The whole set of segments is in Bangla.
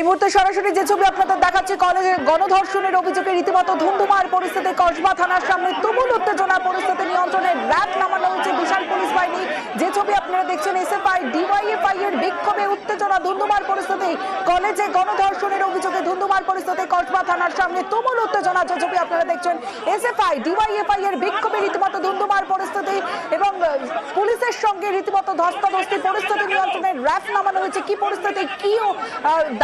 এই মুহূর্তে সরাসরি যে ছবি আপনাদের দেখাচ্ছে, কলেজের গণধর্ষণের অভিযোগে রীতিমতো ধুমধুমার পরিস্থিতি। কসবা থানার সামনে তুমুল উত্তেজনা, পরিস্থিতি নিয়ন্ত্রণে র্যাব নামানো হয়েছে বিশাল পুলিশ বাহিনী। যে ছবি আপনারা দেখছেন এসএফআই ডিওয়াইএফআই এর বিক্ষোভে উত্তেজনা ধুমধুমার পরিস্থিতি। কলেজে গণধর্ষণের অভিযোগে ধুমধুমার পরিস্থিতি, কসবা থানার সামনে তুমুল উত্তেজনা, যে ছবি আপনারা দেখছেন এসএফআই ডিওয়াইএফআই এর বিক্ষোভে রীতিমতো ধুমধুমার পরিস্থিতি এবং পুলিশের সঙ্গে রীতিমতো ধস্তাধস্তি পরিস্থিতি নিয়ন্ত্রণে র্যাব নামানো হয়েছে। কি পরিস্থিতি, কি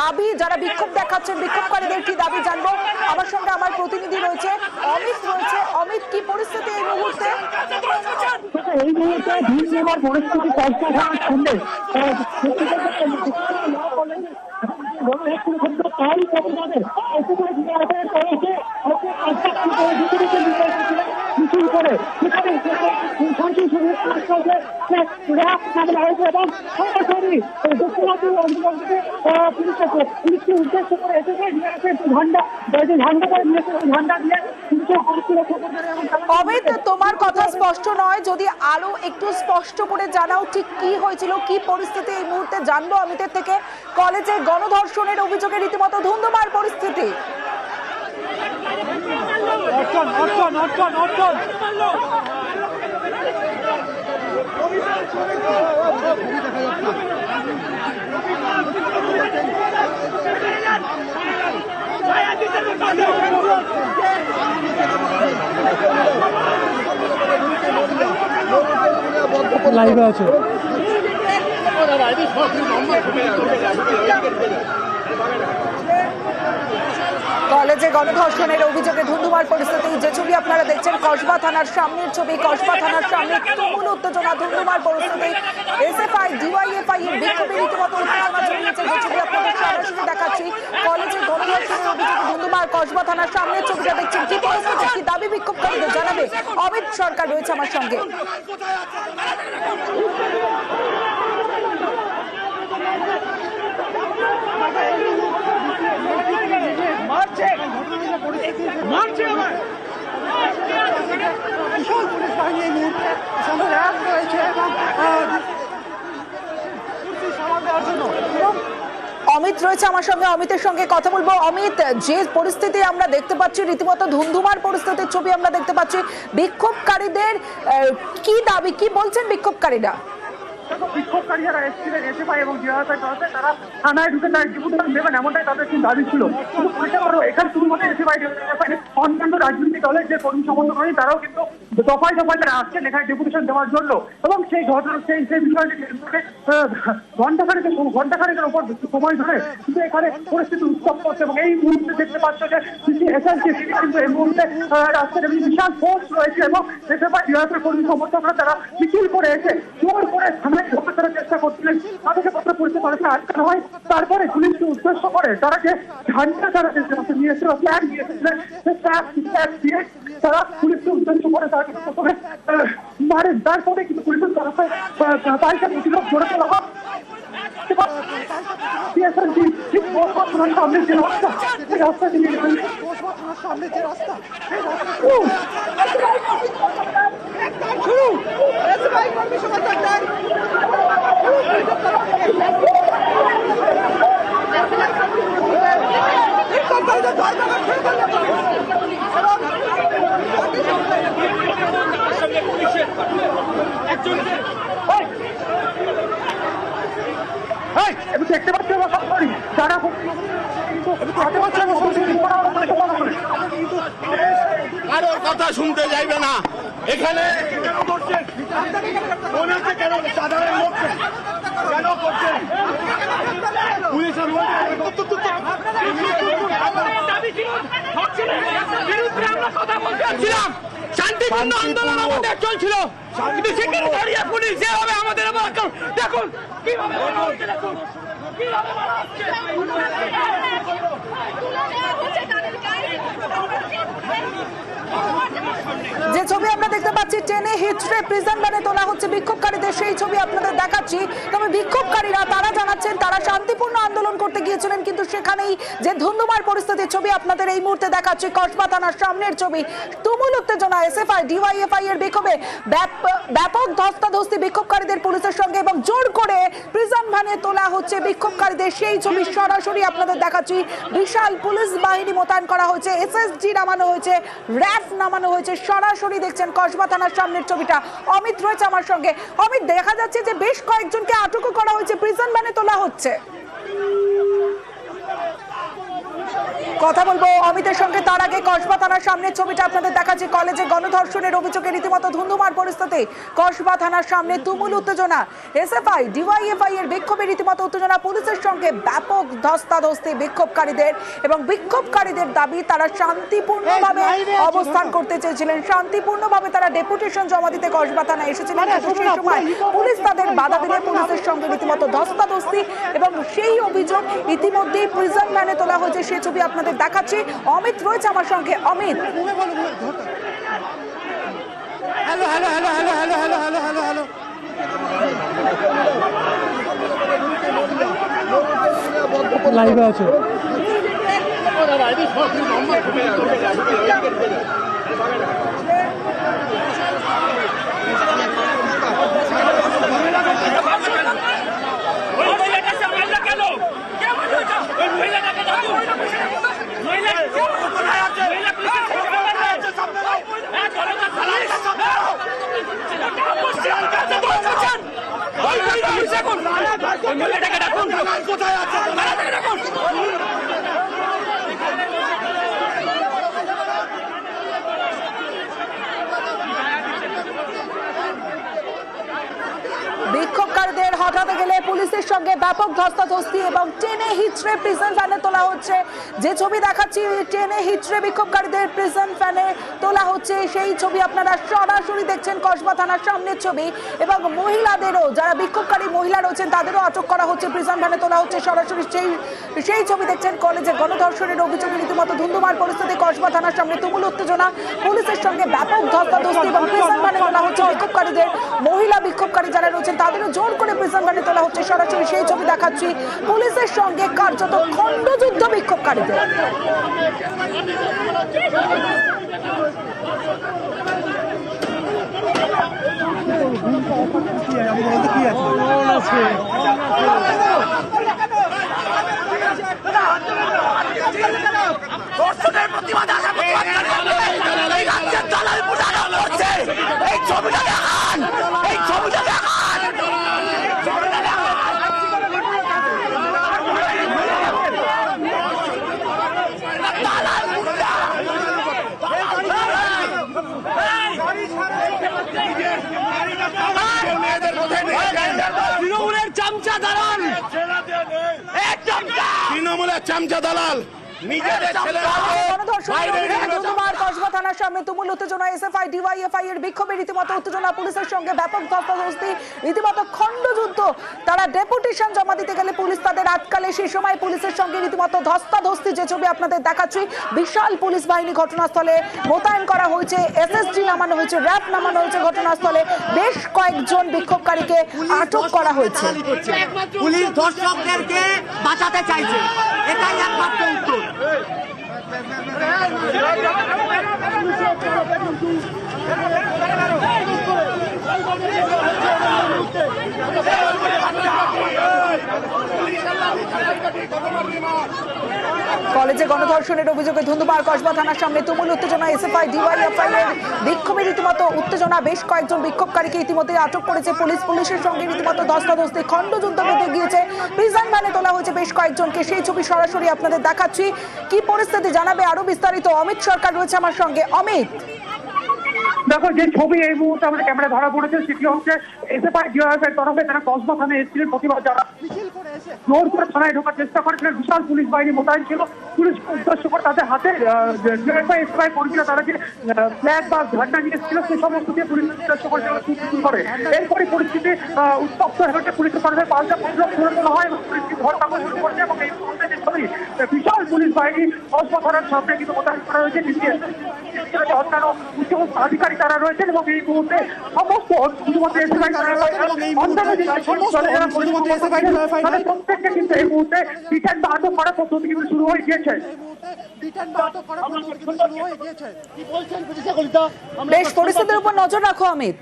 দাবি, যারা বিক্ষোভ দেখাচ্ছেন, বিক্ষোভকারীদের কি দাবি জানব? আমার সঙ্গে আমার প্রতিনিধি রয়েছে, অমিত রয়েছে। অমিত, কি পরিস্থিতি এই মুহূর্তে? এই মুহূর্তে ভিড় জমার পরিস্থিতি কষ্ট হওয়ার সামনে তারই প্রতিবাদে একেবারে দিয়ে আসে করেছে মিছিল করে শান্তি সুযোগ এবং সরাসরি দক্ষিণাঞ্চল অঞ্চলকে পুলিশকে তোমার কথা স্পষ্ট নয়, যদি আরও একটু স্পষ্ট করে জানাও ঠিক কি হয়েছিল, কি পরিস্থিতি এই মুহূর্তে জানব অমিতের থেকে। কলেজে গণধর্ষণের অভিযোগে রীতিমতো ধুন্ধুমার পরিস্থিতি। লাইভে আছে কলেজে গণধর্ষণের অভিযোগে ধুন্ধুমার পরিস্থিতি। যে ছবি আপনারা দেখছেন, কসবা থানার সামনের ছবি। কসবা থানার সামনে তুমুল উত্তেজনা, ধুন্ধুমার পরিস্থিতি। এস এফ এসএফআই, ডিওয়াইএফআই এর বিক্ষোভে রীতিমতো উত্তেজনা জড়িয়েছে যে ছবি আপনাদের সরাসরি দেখাচ্ছি। কলেজে গণধর্ষণের অভিযোগে ধুন্ধুমার কসবা থানার সামনের ছবিটা দেখছেন। কি পরিস্থিতি, কি দাবি বিক্ষোভকারীদের জানাবে? অমিত সরকার রয়েছে আমার সঙ্গে। মারছে আমার বিশাল পুলিশ বাহিনী এই মুহূর্তে সঙ্গে র্যাব রয়েছে এবং সামাল দেওয়ার জন্য এবং অমিত রয়েছে আমার সঙ্গে অমিতের সঙ্গে কথা বলব। অমিত যে পরিস্থিতি আমরা দেখতে পাচ্ছি রীতিমতো ধুন্ধুমার পরিস্থিতির ছবি আমরা দেখতে পাচ্ছি। বিক্ষোভকারীদের কি দাবি কি বলছেন বিক্ষোভকারীরা? বিক্ষোভকারী যারা এসেছিলেন এসএফআই এবং জিআরএফআই তরফে তারা থানায় ঢুকে তার ডিপুটেশন দেবেন এমনটাই তাদের কিন্তু দাবি ছিল। কিন্তু বড় এখানে শুধুমাত্র এসএফআই অন্যান্য রাজনৈতিক দলের যে কর্মী সমর্থক তারাও কিন্তু দফায় দফায় তারা আসছেন এখানে ডেপুটেশন দেওয়ার জন্য। এবং সেই ঘটনা সেই সেই বিষয়টি কেন্দ্র করে, আহ, ঘণ্টাখানেকের ঘণ্টাখানেকের উপর সময় ধরে কিন্তু এখানে পরিস্থিতি উত্তপ্ত হচ্ছে এবং এই মুহূর্তে দেখতে পাচ্ছ যে এসএসসি কিন্তু এই মুহূর্তে আহ, রাস্তায় বিশাল ফোর্স রয়েছে এবং এসএফআই জিআরএফের কর্মী সমর্থকরা তারা মিছিল করে এসে জোর করে থানায় ঢোকার তারা চেষ্টা করছিলেন তাদেরকে পত্র পরিচয় করেছে আটকানো হয়। তারপরে পুলিশকে উদ্দেশ্য করে তারা যে ঝান্ডা তারা নিয়ে এসেছিল ফ্ল্যাগ নিয়ে এসেছিলেন, সে ফ্ল্যাগ দিয়ে তারা পুলিশকে উদ্দেশ্য করে তাকে প্রথমে মারে। তারপরে কিন্তু পুলিশের তরফে তারিখে প্রতিরোধ গড়ে তোলা হয়। সামনে যে রাস্তা সামনে যে রাস্তা দেখতে পাচ্ছি আমার সব যারা কারোর কথা শুনতে যাইবে না। এখানে কেন করছেন হচ্ছে কেন সাধারণ লোককে কেন করছেন পুলিশের শান্তিপূর্ণ আন্দোলন আমাদের চলছিল। কিন্তু সেখানে দাঁড়িয়ে পুলিশ যেভাবে আমাদের আবার দেখুন কীভাবে দেখুন। কীভাবে মারা হচ্ছে। যে ছবি আমরা প্রিজন ভ্যানে তোলা হচ্ছে বিক্ষোভকারীদের। সেই ছবি আপনাদের দেখাচ্ছি। তবে বিক্ষোভকারীরা তারা জানাচ্ছেন, তারা শান্তিপূর্ণ আন্দোলন করতে গিয়েছিলেন, কিন্তু সেখানেই যে ধুন্ধুমার পরিস্থিতির ছবি আপনাদের এই মুহূর্তে দেখাচ্ছি, কসবা থানার সামনের ছবি। তুমুল উত্তেজনা এসএফআই ডিওয়াইএফআই এর বিক্ষোভে। ব্যাপক ধস্তাধস্তি বিক্ষোভকারীদের পুলিশের সঙ্গে এবং জোর করে প্রিজন ভ্যানে তোলা হচ্ছে বিক্ষোভকারীদের। সেই ছবি সরাসরি আপনাদের দেখাচ্ছি। বিশাল পুলিশ বাহিনী মোতায়েন করা হয়েছে এসএসজি নামানো হয়েছে, র্যাফ নামানো হয়েছে। সরাসরি দেখছেন কসবা থানার সামনের ছবিটা। অমিত রয়েছে আমার সঙ্গে। অমিত, দেখা যাচ্ছে যে বেশ কয়েকজনকে আটকও করা হয়েছে। প্রিজন ভ্যানে তোলা হচ্ছে। কথা বলব অমিতের সঙ্গে। তার আগে কসবা থানার সামনের ছবিটা আপনাদের দেখাচ্ছি। কলেজে গণধর্ষণের অভিযোগে রীতিমতো ধুন্ধুমার পরিস্থিতি। কসবা থানার সামনে তুমুল উত্তেজনা। এসএফআই ডিওয়াইএফআই এর বিক্ষোভে রীতিমতো উত্তেজনা। পুলিশের সঙ্গে ব্যাপক ধস্তাধস্তি বিক্ষোভকারীদের এবং বিক্ষোভকারীদের দাবি তারা শান্তিপূর্ণভাবে অবস্থান করতে চেয়েছিলেন। শান্তিপূর্ণভাবে তারা ডেপুটেশন জমা দিতে কসবা থানায় এসেছিলেন। সেই সময় পুলিশ তাদের বাধা দিলে। পুলিশের সঙ্গে রীতিমতো ধস্তাধস্তি এবং সেই অভিযোগ ইতিমধ্যেই প্রিজন ম্যানে তোলা হয়েছে। সে ছবি আপনাদের দেখাচ্ছি। অমিত রয়েছে আমার সঙ্গে। Amit. Hello hello hello hello hello hello hello hello hello লাইভে আছে মহিলাটাকে মারলে কেন? কে মারলো এটা? ওই মহিলাটাকে ডাকুন। মহিলা কোথায় আছে? মহিলা পুলিশের সামনে মারলে। হ্যাঁ, চলো না, পুলিশ। এটা বসছে, আর কাছে বসেছেন। ওই মহিলা পুলিশ এখন। ওই মহিলাটাকে ডাকুন। কোথায় আছে? ডাকুন। হঠাতে গেলে পুলিশের সঙ্গে ব্যাপক ধস্তাধস্তি এবং ট্রেনে হিচড়ে প্রিজন ভ্যানে তোলা হচ্ছে। যে ছবি দেখাচ্ছি ট্রেনে হিচড়ে বিক্ষোভকারীদের প্রিজন ভ্যানে তোলা হচ্ছে। সেই ছবি আপনারা সরাসরি দেখছেন কসবা থানার সামনের ছবি এবং মহিলাদেরও, যারা বিক্ষোভকারী মহিলা রয়েছেন, তাদেরও আটক করা হচ্ছে। প্রিজন ভ্যানে তোলা হচ্ছে সরাসরি সেই সেই ছবি দেখছেন কলেজে গণধর্ষণের অভিযোগে রীতিমতো ধুন্ধুমার পরিস্থিতি কসবা থানার সামনে। তুমুল উত্তেজনা, পুলিশের সঙ্গে ব্যাপক ধস্তাধস্তি এবং প্রিজন ভ্যানে তোলা হচ্ছে বিক্ষোভকারীদের। মহিলা বিক্ষোভকারী যারা রয়েছেন, তাদেরও জোর করে প্রিজন গার্ডে তোলা হচ্ছে সরাসরি সেই ছবি দেখাচ্ছি পুলিশের সঙ্গে কার্যত খণ্ডযুদ্ধ বিক্ষোভকারীদের ধর্ষণের প্রতিবাদে আসা প্রতিবাদকারীরা এই রাজ্যের দালাল বুঝানো করছে এই ছবিটা দেখান এই ছবিটা দেখান ছবিটা দেখান দালাল গুন্ডা তৃণমূলের চামচা দালাল। এক চামচা! তৃণমূলের চামচা দালাল। থানার সামনে তুমুল উত্তেজনা। এসএফআই ডিওয়াইএফআই এর বিক্ষোভে রীতিমতো উত্তেজনা। পুলিশের সঙ্গে ব্যাপক ধস্তাধস্তি রীতিমতো খণ্ডযুদ্ধ তারা ডেপুটেশন জমা দিতে গেলে পুলিশ তাদের আটকালে। সেই সময় পুলিশের সঙ্গে রীতিমতো ধস্তাধস্তি যে ছবি আপনাদের দেখাচ্ছি বিশাল পুলিশ বাহিনী ঘটনাস্থলে মোতায়েন করা হয়েছে। নামানো হয়েছে র্যাব নামানো হয়েছে ঘটনাস্থলে। বেশ কয়েকজন বিক্ষোভকারীকে আটক করা হয়েছে। পুলিশ ধর্ষকদেরকে বাঁচাতে চাইছে। এটাই একমাত্র উত্তর। Hey! কলেজে গণধর্ষণের অভিযোগে ধুন্ধুমার কসবা থানার সামনে তুমুল উত্তেজনা। এসএফআই ডিওয়াইএফআই এর বিক্ষোভে রীতিমতো উত্তেজনা। বেশ কয়েকজন বিক্ষোভকারীকে ইতিমধ্যে আটক করেছে পুলিশ। পুলিশের সঙ্গে রীতিমতো ধস্তাধস্তি খণ্ডযুদ্ধ বেঁধে গিয়েছে। প্রিজন ভ্যানে তোলা হয়েছে বেশ কয়েকজনকে। সেই ছবি সরাসরি আপনাদের দেখাচ্ছি। কি পরিস্থিতি জানাবে আরও বিস্তারিত? অমিত সরকার রয়েছে আমার সঙ্গে। অমিত। দেখো, যে ছবি এই মুহূর্তে আমাদের ক্যামেরা ধরা পড়েছে, সেটি হচ্ছে এসএফআই ডিওএফের তরফে তারা কসবা থানায় এসেছিলেন প্রতিবাদ যারা জোর করে থানায় ঢোকার চেষ্টা করেছিলেন বিশাল পুলিশ বাহিনী মোতায়েন ছিল। পুলিশ উদ্দেশ্য করে তাদের হাতে স্প্রাই করেছিল তারা যে ফ্ল্যাগ বা ঝান্ডা নিয়ে ছিল সেই সমস্ত দিয়ে পুলিশ উদ্দেশ্য করে করে। এরপরে পরিস্থিতি উত্তপ্ত হয়ে ওঠে পুলিশের পাল্টা প্রতিরোধ হয় এবং পুলিশকে ঘর শুরু করেছে এবং এই বরাবরই বিশাল পুলিশ বাহিনী থানার সামনে কিন্তু মোতায়েন করা হয়েছে অন্যান্য উচ্চপদস্থ আধিকারী তারা রয়েছেন এবং এই মুহূর্তে সমস্ত শুধুমাত্র এসএফআই অন্যান্য যে প্রত্যেককে কিন্তু এই মুহূর্তে রিটার্ন বা আটক করার পদ্ধতি কিন্তু শুরু হয়ে গিয়েছে। বেশ পরিস্থিতির উপর নজর রাখো অমিত।